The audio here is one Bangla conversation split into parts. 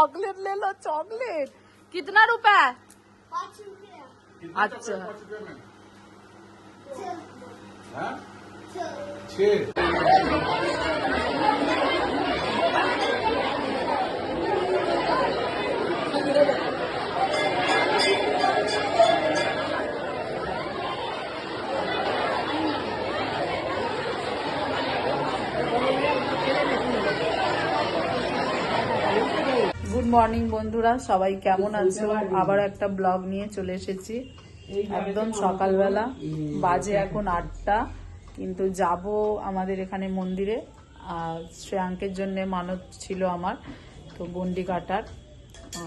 चॉकलेट ले लो चॉकलेट। कितना रुपए? अच्छा। छः মর্নিং বন্ধুরা সবাই কেমন আছো? আবার একটা ব্লগ নিয়ে চলে এসেছি। একদম সকালবেলা বাজে এখন আটটা কিন্তু যাব আমাদের এখানে মন্দিরে। আর শ্রেয়াঙ্কের জন্য মানত ছিল আমার তো গন্ডি কাটার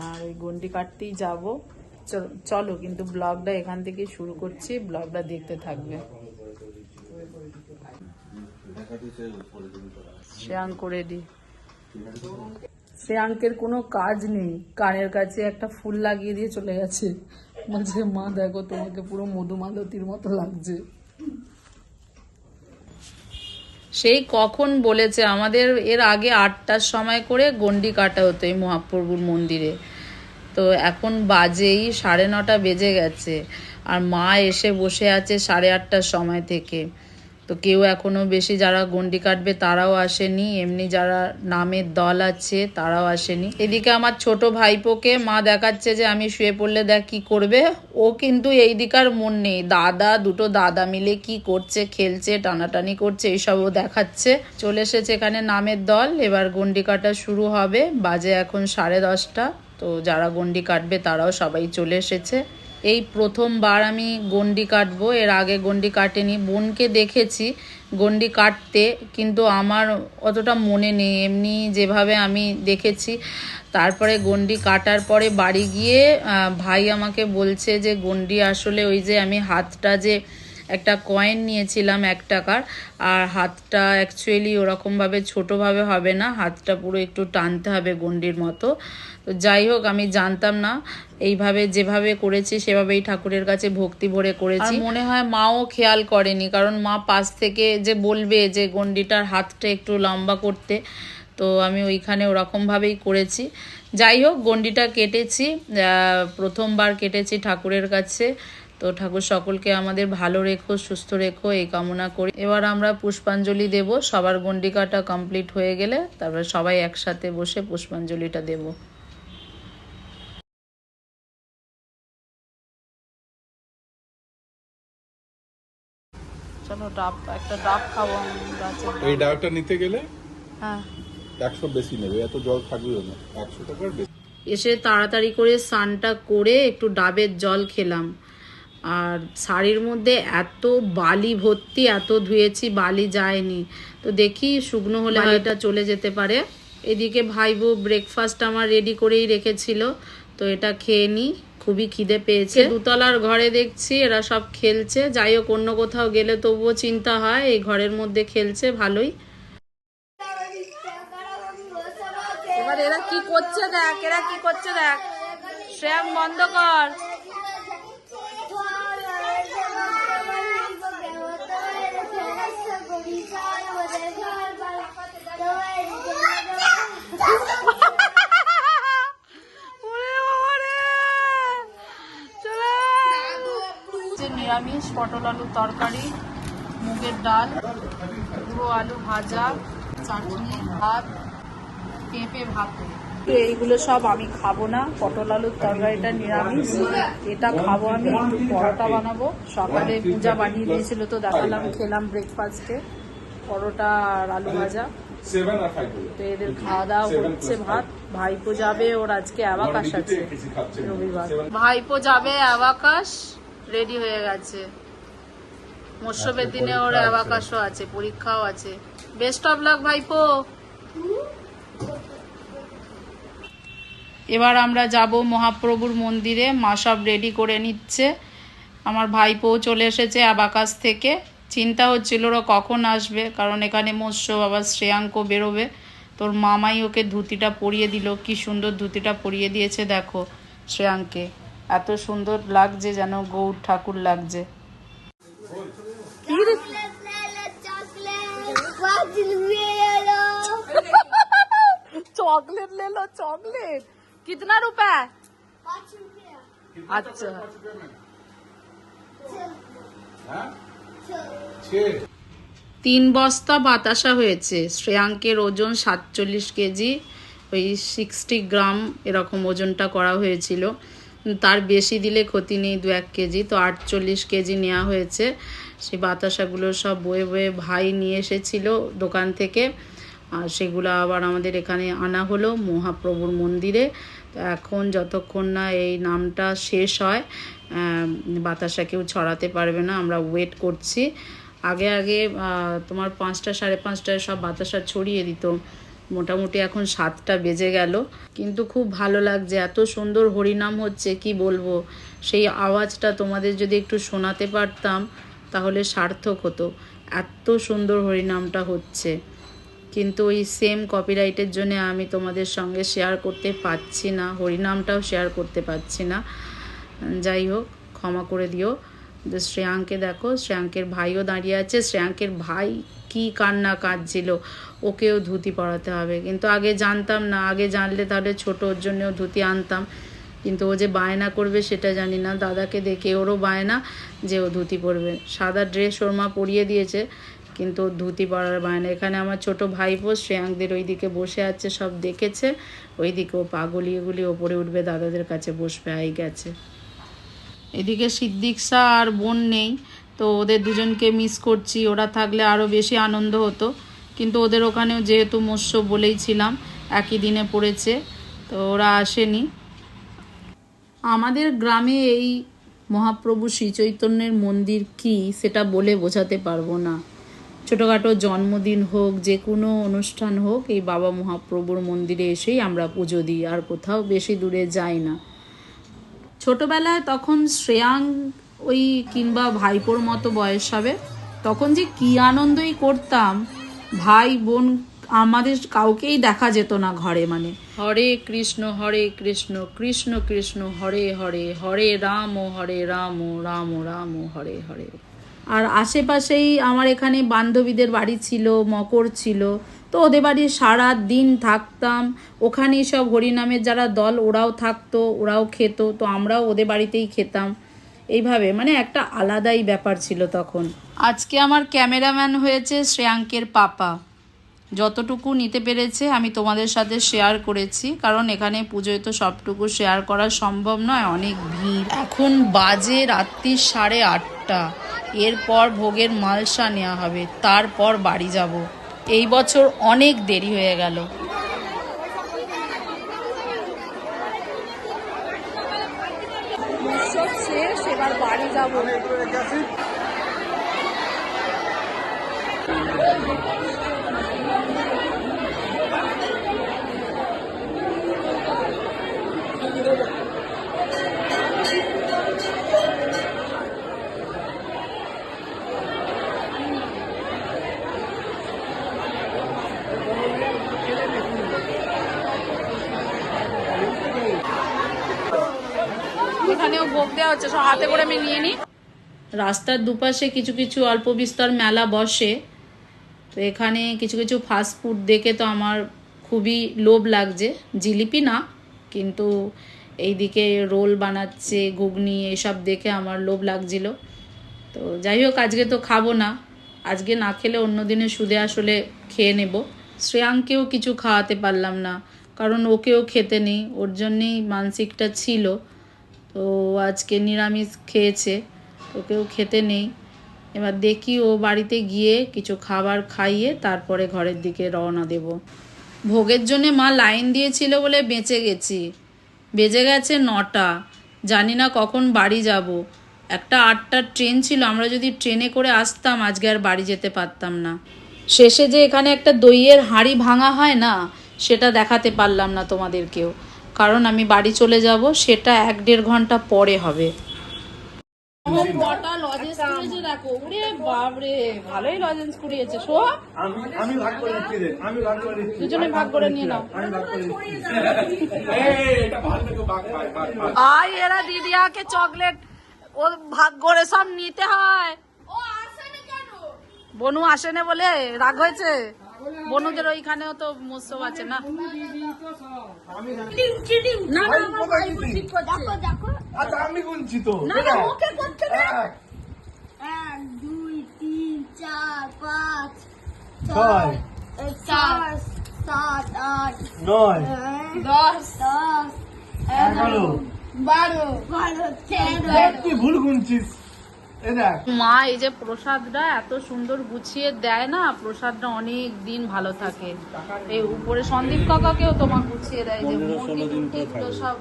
আর ওই গন্ডি কাটতেই যাব চলো কিন্তু ব্লগটা এখান থেকে শুরু করছি ব্লগটা দেখতে থাকবে। শ্রেয়াঙ্ক রেডি। শ্রেয়াঙ্কের কোনো কাজ নেই। কানের কাছে একটা ফুল লাগিয়ে দিয়ে চলে গেছে। বলছে, মা, দেখো, তোমাকে পুরো মধুমালতির মতো লাগছে। সেই কখন বলেছে, আমাদের এর আগে আটটার সময় করে গন্ডি কাটা হতো এই মহাপ্রভুর মন্দিরে। তো এখন বাজেই সাড়ে নটা বেজে গেছে। আর মা এসে বসে আছে সাড়ে আটটার সময় থেকে। তো কেউ এখনও বেশি যারা গন্ডি কাটবে তারাও আসেনি, এমনি যারা নামের দল আছে তারাও আসেনি। এদিকে আমার ছোট ভাইপোকে মা দেখাচ্ছে যে আমি শুয়ে পড়লে দেখ কি করবে। ও কিন্তু এই দিকার মন নেই। দাদা, দুটো দাদা মিলে কি করছে, খেলছে, টানাটানি করছে এইসবও দেখাচ্ছে। চলে এসেছে এখানে নামের দল। এবার গন্ডি কাটা শুরু হবে। বাজে এখন সাড়ে দশটা। তো যারা গন্ডি কাটবে তারাও সবাই চলে এসেছে। এই প্রথমবার আমি গন্ডি কাটবো, এর আগে গন্ডি কাটেনি। বোনকে দেখেছি গন্ডি কাটতে, কিন্তু আমার অতটা মনে নেই। এমনি যেভাবে আমি দেখেছি, তারপরে গন্ডি কাটার পরে বাড়ি গিয়ে ভাই আমাকে বলছে যে, গন্ডি আসলে ওই যে আমি হাতটা যে একটা কয়েন নিয়েছিলাম এক টাকার, আর হাতটা অ্যাকচুয়ালি ওরকমভাবে ছোটোভাবে হবে না, হাতটা পুরো একটু টানতে হবে গন্ডির মতো। তো যাই হোক, আমি জানতাম না, এইভাবে যেভাবে করেছি সেভাবেই ঠাকুরের কাছে ভক্তি ভরে করেছি। মনে হয় মাও খেয়াল করেনি, কারণ মা পাশ থেকে যে বলবে যে গন্ডিটার হাতটা একটু লম্বা করতে, তো আমি ওইখানে ওরকমভাবেই করেছি। যাই হোক গন্ডিটা কেটেছি প্রথমবার কেটেছি ঠাকুরের কাছে। তো ঠাকুর সকলকে আমাদের ভালো রেখো সুস্থ রেখো এই কামনা করি। এবার আমরা পুষ্পাঞ্জলি দেব। সবার গন্ডি কাটা কমপ্লিট হয়ে গেলে তারপরে সবাই একসাথে বসে পুষ্পাঞ্জলিটা দেব। চলো ডাব একটা ডাব খাব এই ডাবটা নিতে গেলে হ্যাঁ। একশো বেশি নেবে এত জল থাকবেও না একশো টাকার বেশি। এসে তাড়াতাড়ি করে স্নানটা করে একটু ডাবের জল খেলাম। আর শাড়ির মধ্যে এত বালি ভর্তি এত ধুয়েছি বালি যায়নি। তো দেখি শুকনো হলে এটা চলে যেতে পারে। এদিকে ভাইবো ব্রেকফাস্ট আমার রেডি করেই রেখেছিল। তো এটা খেয়ে নিই খুবই খিদে পেয়েছে। দুতলার ঘরে দেখছি এরা সব খেলছে। যাই হোক অন্য কোথাও গেলে তবুও চিন্তা হয় এই ঘরের মধ্যে খেলছে ভালোই। এবার এরা কি করছে দেখ এরা কি করছে দেখ? শ্যাম বন্ধ কর ওরে বাবা রে! চলে আয়। যে নিরামিষ পটল আলু তরকারি মুগের ডাল পুরো আলু ভাজা চাটনি ভাত পেঁপে ভাত। এইগুলো সব আমি খাব না। পটল আলুর তরকারিটা নিরামিষ। এটা খাব আমি একটু পরোটা বানাবো। সকালে পূজা বানিয়ে দিয়েছিল তো দেখালাম খেলাম ব্রেকফাস্টে পরোটা আর আলু ভাজা। তো এদের খাওয়া দাওয়া হচ্ছে ভাত। ভাইপো যাবে ওর আজকে অ্যাবাকাশ আছে রবিবার। ভাইপো যাবে অ্যাবাকাশ রেডি হয়ে গেছে। মৎস্যবের দিনে ওর অ্যাবাকাশও আছে। পরীক্ষাও আছে। বেস্ট অফ লাক ভাইপো! এবার আমরা যাব মহাপ্রভুর মন্দিরে মা সব রেডি করে নিচ্ছে। আমার ভাইপোও চলে এসেছে আবাকাশ থেকে। চিন্তা হচ্ছিল ওরা কখন আসবে কারণ এখানে মৎস্য বাবা শ্রেয়াঙ্ক বেরোবে। তোর মামাই ওকে ধুতিটা পরিয়ে দিল। কি সুন্দর ধুতিটা পরিয়ে দিয়েছে দেখো শ্রেয়াঙ্কে। এত সুন্দর লাগছে যেন গৌর ঠাকুর লাগছে চকলেট ले लो चॉकलेट कितना रुपए पाँच रुपया अच्छा হ্যাঁ छः ছে তিন বস্তা বাতাসা হয়েছে শ্রেয়াঙ্কের ওজন সাতচল্লিশ কেজি ওই সিক্সটি গ্রাম এরকম ওজনটা করা হয়েছিল তার বেশি দিলে ক্ষতি নেই দু এক কেজি, তো আটচল্লিশ কেজি নেওয়া হয়েছে। সেই বাতাসাগুলো সব বয়ে বয়ে ভাই নিয়ে এসেছিল দোকান থেকে। আর সেগুলো আবার আমাদের এখানে আনা হলো মহাপ্রভুর মন্দিরে। তো এখন যতক্ষণ না এই নামটা শেষ হয় বাতাসা কেউ ছড়াতে পারবে না, আমরা ওয়েট করছি। আগে আগে তোমার পাঁচটা, সাড়ে পাঁচটায় সব বাতাসা ছড়িয়ে দিত। মোটামুটি এখন সাতটা বেজে গেল। কিন্তু খুব ভালো লাগছে, এত সুন্দর হরিনাম হচ্ছে, কি বলব? সেই আওয়াজটা তোমাদের যদি একটু শোনাতে পারতাম, তাহলে সার্থক হতো। এত সুন্দর হরিনামটা হচ্ছে। কিন্তু ওই সেম কপিরাইটের জন্য আমি তোমাদের সঙ্গে শেয়ার করতে পারছি না, হরিনামটাও শেয়ার করতে পারছি না। যাই হোক, ক্ষমা করে দিও। শ্রেয়াঙ্কে দেখো শ্রেয়াঙ্কের ভাইও দাঁড়িয়ে আছে। শ্রেয়াঙ্কের ভাই কি কান্না কাঁদছিল, ওকেও ধুতি পরাতে হবে। কিন্তু আগে জানতাম না, আগে জানলে তাহলে ছোট ওর জন্যও ধুতি আনতাম। কিন্তু ও যে বায়না করবে সেটা জানি না। দাদাকে দেখে ওরও বায়না যে ও ধুতি পরবে। সাদা ড্রেস ওর মা পরিয়ে দিয়েছে, কিন্তু ওর ধুতি পরার বায়না। এখানে আমার ছোট ভাইপো শ্রেয়াঙ্কদের ওইদিকে বসে আছে, সব দেখেছে। ওইদিকে ও পা গলিয়ে গলিয়ে ওপরে উঠবে, দাদাদের কাছে বসবে, আই গেছে। এদিকে সিদ্দিক শাহ আর বোন নেই, তো ওদের দুজনকে মিস করছি। ওরা থাকলে আরও বেশি আনন্দ হতো। কিন্তু ওদের ওখানেও যেহেতু মৎস্য বলেই ছিলাম, একই দিনে পড়েছে, তো ওরা আসেনি। আমাদের গ্রামে এই মহাপ্রভু শ্রীচৈতন্যের মন্দির কি সেটা বলে বোঝাতে পারব না। ছোটোখাটো জন্মদিন হোক, যে কোনো অনুষ্ঠান হোক, এই বাবা মহাপ্রভুর মন্দিরে এসেই আমরা পুজো দিই, আর কোথাও বেশি দূরে যাই না। ছোটবেলায় তখন শ্রেয়াং ওই কিংবা ভাইপোর মতো বয়স হবে তখন যে কি আনন্দই করতাম ভাই বোন আমাদের কাউকেই দেখা যেত না ঘরে মানে। হরে কৃষ্ণ হরে কৃষ্ণ কৃষ্ণ কৃষ্ণ হরে হরে হরে রাম হরে রাম রাম রাম হরে হরে। আর আশেপাশেই আমার এখানে বান্ধবীদের বাড়ি ছিল মকর ছিল তো ওদের বাড়ি সারা দিন থাকতাম। ওখানেই সব হরিনামের যারা দল, ওরাও থাকতো, ওরাও খেত, তো আমরাও ওদের বাড়িতেই খেতাম। এইভাবে মানে একটা আলাদাই ব্যাপার ছিল তখন। আজকে আমার ক্যামেরাম্যান হয়েছে শ্রেয়াঙ্কের পাপা। যতটুকু নিতে পেরেছে আমি তোমাদের সাথে শেয়ার করেছি, কারণ এখানে পুজোয় তো সবটুকু শেয়ার করা সম্ভব নয়, অনেক ভিড়। এখন বাজে রাত্রি সাড়ে আটটা। এরপর ভোগের মালসা নেওয়া হবে, তারপর বাড়ি যাব। এই বছর অনেক দেরি হয়ে গেল। বাড়ি যাব। এখানেও ভোগ দেওয়া হচ্ছে, সব হাতে করে আমি নিয়ে নিই। রাস্তার দুপাশে কিছু কিছু অল্প বিস্তর মেলা বসে। তো এখানে কিছু কিছু ফাস্ট ফুড দেখে তো আমার খুবই লোভ লাগছে। জিলিপি না, কিন্তু এইদিকে রোল বানাচ্ছে, ঘুগনি, এসব দেখে আমার লোভ লাগছিল। তো যাই হোক, আজকে তো খাব না। আজকে না খেলে অন্য দিনে সুদে আসলে খেয়ে নেব। শ্রেয়াঙ্কেও কিছু খাওয়াতে পারলাম না, কারণ ওকেও খেতে নেই। ওর জন্যেই মানসিকটা ছিল। তো আজকে নিরামিষ খেয়েছে ওকেও খেতে নেই। এবার দেখি ও বাড়িতে গিয়ে কিছু খাবার খাইয়ে তারপরে ঘরের দিকে রওনা দেব। ভোগের জন্যে মা লাইন দিয়েছিল বলে বেঁচে গেছি। বেজে গেছে নটা। জানি না কখন বাড়ি যাব। একটা আটটার ট্রেন ছিল, আমরা যদি ট্রেনে করে আসতাম, আজকে আর বাড়ি যেতে পারতাম না। শেষে যে এখানে একটা দইয়ের হাঁড়ি ভাঙা হয় না, সেটা দেখাতে পারলাম না তোমাদেরকেও। কারণ আমি বাড়ি চলে যাব সেটা এক দেড় ঘণ্টা পরে হবে। কটা লজেন্স কুড়িয়েছে দেখো। বাপরে ভালোই লজেন্স কুড়িয়েছে শো। আমি আমি ভাগ করে দিচ্ছি রে আমি ভাগ করে দিচ্ছি। দুজনে ভাগ করে নিয়ে নাও। আমি ভাগ করে দিচ্ছি। এই এটা ভালো থেকে বাঘ ভাই বাঘ ভাই আই এরা দিদিয়াকে চকলেট ও ভাগ করে সব নিতে হয়। ও আসে না বনু আসেনে বলে রাগ হয়েছে? বনুদের ওইখানেও তো মৎস্য আছে না? আমি আচ্ছা আমি গুনছি তো। না এক, দুই তিন চার পাঁচ ছয়, চার সাত আট নয় দশ দশ এগারো বারো বারো ভুল গুনছিস। মা এই যে প্রসাদটা এত সুন্দর গুছিয়ে দেয় না প্রসাদটা অনেক দিন ভালো থাকে। এই উপরে সন্দীপ কাকাকেও তোমার গুছিয়ে দেয় যে মুরগি টুরগি সব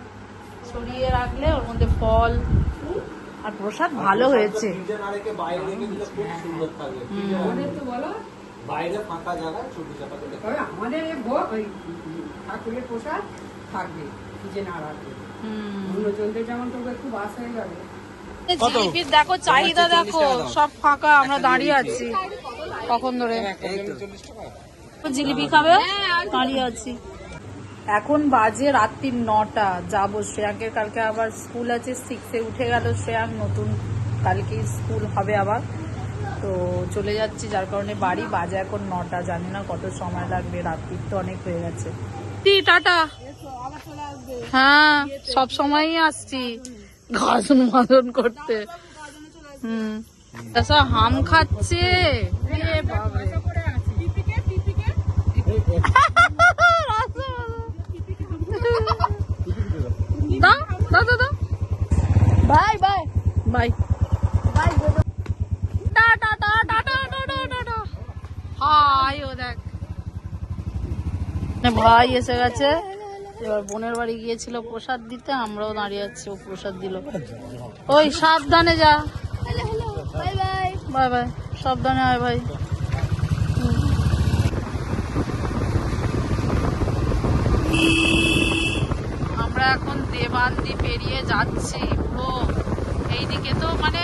ছড়িয়ে রাখলে ওর মধ্যে ফল আর প্রসাদ ভালো হয়েছে। বাইরে রেখে দিলে খুব সুন্দর থাকে। বাইরে ফাঁকা জায়গায় ছবি চাপাতে আমাদের ভোগ ঠাকুরের প্রসাদ থাকবে যে না রাখবে অন্যজনদের যেমন তোকে একটু বাস হয়ে যাবে। জিলিপির দেখো চাহিদা দেখো সব ফাঁকা আমরা দাঁড়িয়ে আছি কখন ধরে। জিলিপি খাবে? দাঁড়িয়ে আছি। এখন বাজে রাত্রি নটা যাব শ্রেয়াঙ্কের কালকে আবার স্কুল আছে সিক্সে উঠে গেল শ্রেয়াঙ্ক নতুন কালকে স্কুল হবে আবার। তো চলে যাচ্ছি যার কারণে বাড়ি বাজে এখন নটা জানি না কত সময় লাগবে রাত্রির তো অনেক হয়ে গেছে। টাটা। হ্যাঁ সব সময়ই আসছি। গাজন মাজন করতে। হুম। তাছাড়া হাম খাচ্ছে। Bye bye. ভাই এসে গেছে। এবার বোনের বাড়ি গিয়েছিল প্রসাদ দিতে আমরাও দাঁড়িয়ে আছি ও প্রসাদ দিল। ওই সাবধানে যা। Hello hello bye bye bye bye. সাবধানে আয় ভাই। আমরা এখন দেবান্দি পেরিয়ে যাচ্ছি পুরো এইদিকে তো মানে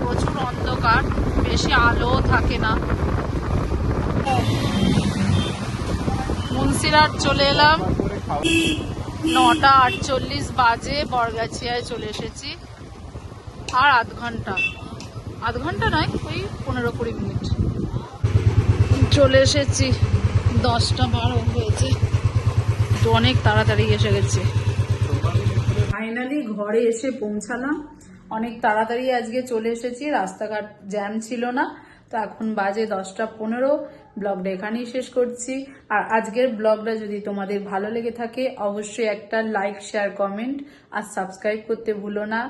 প্রচুর অন্ধকার বেশি আলো থাকে না। মুন্সিরহাট চলে এলাম। নটা আটচল্লিশ বাজে, বরগাছিয়ায় চলে এসেছি। আর আধ ঘণ্টা। আধ ঘণ্টা নয়, ওই পনেরো কুড়ি মিনিট। চলে এসেছি। দশটা বারো হয়েছে। তো অনেক তাড়াতাড়ি এসে গেছে। ফাইনালি ঘরে এসে পৌঁছালাম। অনেক তাড়াতাড়ি আজকে চলে এসেছি। রাস্তাঘাট জ্যাম ছিল না। তো এখন বাজে দশটা পনেরো। ব্লগটা এখানেই শেষ করছি। আর আজকের ব্লগটা যদি তোমাদের ভালো লেগে থাকে, অবশ্যই একটা লাইক শেয়ার কমেন্ট আর সাবস্ক্রাইব করতে ভুলো না।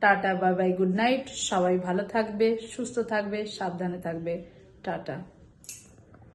Tata bye bye good night সবাই ভালো থাকবে, সুস্থ থাকবে, সাবধানে থাকবে। টাটা।